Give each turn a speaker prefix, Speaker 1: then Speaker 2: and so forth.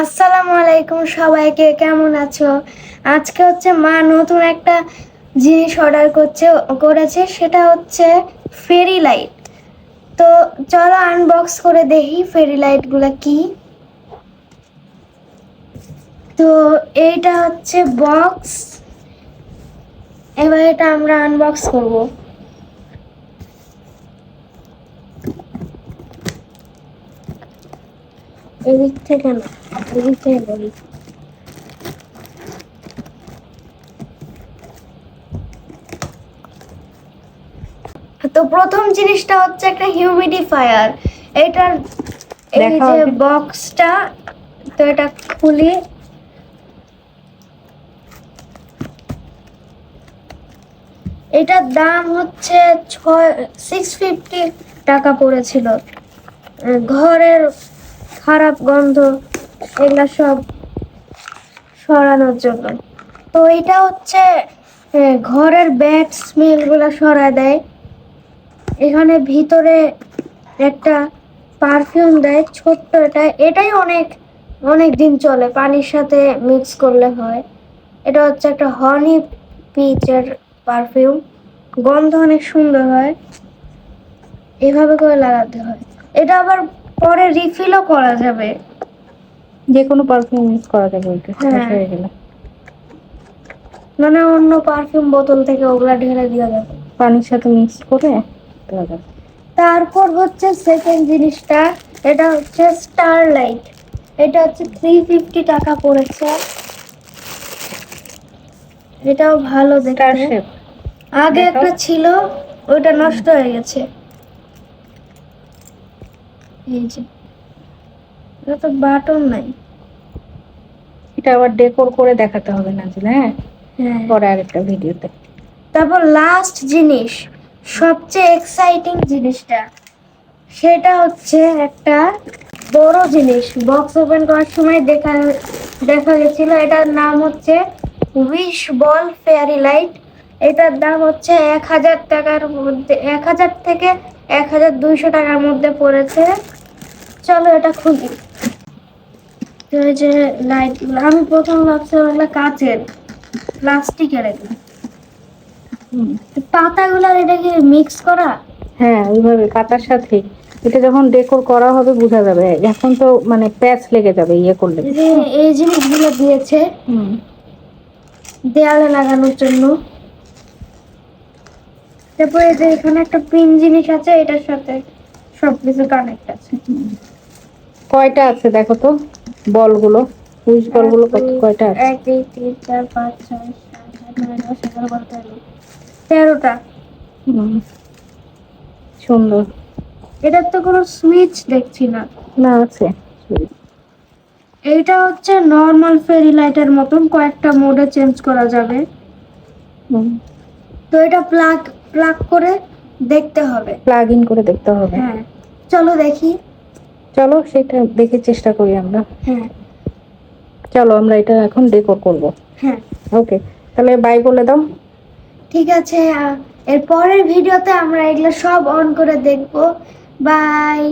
Speaker 1: আসসালামু আলাইকুম সবাইকে কেমন আছো আজকে হচ্ছে মা নতুন একটা জিনিস অর্ডার করছে করেছে সেটা হচ্ছে ফেরি লাইট তো চলো আনবক্স করে দেখি ফেরি লাইটগুলো কি তো এইটা হচ্ছে বক্স এবার এটা আমরা আনবক্স করবো এদিক থেকে না এদিক থেকে বলি তো প্রথম জিনিসটা হচ্ছে একটা হিউমিডিফায়ার এটার এই যে বক্সটা তো এটা খুলি এটার দাম হচ্ছে ছয় সিক্স ফিফটি টাকা পড়েছিল ঘরের খারাপ গন্ধ এগুলা সব সরানোর জন্য তো এটা হচ্ছে ঘরের ব্যাড স্মেলগুলো সরা দেয় এখানে ভিতরে একটা পারফিউম দেয় ছোট্ট এটা এটাই অনেক অনেক দিন চলে পানির সাথে মিক্স করলে হয় এটা হচ্ছে একটা হনি পিচের পারফিউম গন্ধ অনেক সুন্দর হয় এভাবে করে লাগাতে হয় এটা আবার পরে রিফিলও করা যাবে
Speaker 2: যে কোনো পারফিউম ইউজ করা যাবে ওইটা হয়ে হ্যাঁ। গেল
Speaker 1: মানে অন্য পারফিউম বোতল থেকে ওগুলা ঢেলে দেওয়া যাবে
Speaker 2: পানির সাথে মিক্স করে দেওয়া
Speaker 1: যাবে তারপর হচ্ছে সেকেন্ড জিনিসটা এটা হচ্ছে স্টারলাইট এটা হচ্ছে থ্রি ফিফটি টাকা পড়েছে এটাও ভালো দেখতে আগে একটা ছিল ওইটা নষ্ট হয়ে গেছে এটা তো বাটন নাই
Speaker 2: এটা আবার ডেকোর করে দেখাতে হবে না হ্যাঁ হ্যাঁ পরে আরেকটা ভিডিওতে
Speaker 1: তারপর লাস্ট জিনিস সবচেয়ে এক্সাইটিং জিনিসটা সেটা হচ্ছে একটা বড় জিনিস বক্স ওপেন করার সময় দেখা দেখা গেছিল এটার নাম হচ্ছে উইশ বল ফেয়ারি লাইট এটার দাম হচ্ছে এক হাজার টাকার মধ্যে এক হাজার থেকে এক হাজার দুইশো টাকার মধ্যে পড়েছে চলো এটা খুলি ওই যে লাইট আমি প্রথম ভাবছিলাম এগুলো কাচের প্লাস্টিকের এগুলো পাতাগুলো এটা কি মিক্স করা
Speaker 2: হ্যাঁ ওইভাবে পাতার সাথে এটা যখন ডেকোর করা হবে বোঝা যাবে এখন তো মানে প্যাচ লেগে যাবে ইয়ে করলে
Speaker 1: এই জিনিসগুলো দিয়েছে দেয়ালে লাগানোর জন্য তারপরে যে এখানে একটা পিন জিনিস আছে এটার সাথে সবকিছু কানেক্ট আছে
Speaker 2: কয়টা আছে দেখো তো বলগুলো পুশ বলগুলো কত কয়টা
Speaker 1: আছে 1 2 3 চার 5 6 7 8 9 10 11 12 সুন্দর এটার তো কোনো সুইচ দেখছি না না আছে এইটা হচ্ছে নর্মাল ফেরি লাইটের মতন কয়েকটা মোডে চেঞ্জ করা যাবে তো এটা প্লাগ প্লাগ করে দেখতে হবে
Speaker 2: প্লাগ ইন করে দেখতে হবে
Speaker 1: হ্যাঁ চলো দেখি
Speaker 2: চলো সেটা দেখে চেষ্টা করি আমরা হ্যাঁ চলো আমরা এটা এখন ডেকোর করব হ্যাঁ ওকে তাহলে বাই বলে দাও
Speaker 1: ঠিক আছে এর পরের ভিডিওতে আমরা এগুলো সব অন করে দেখব বাই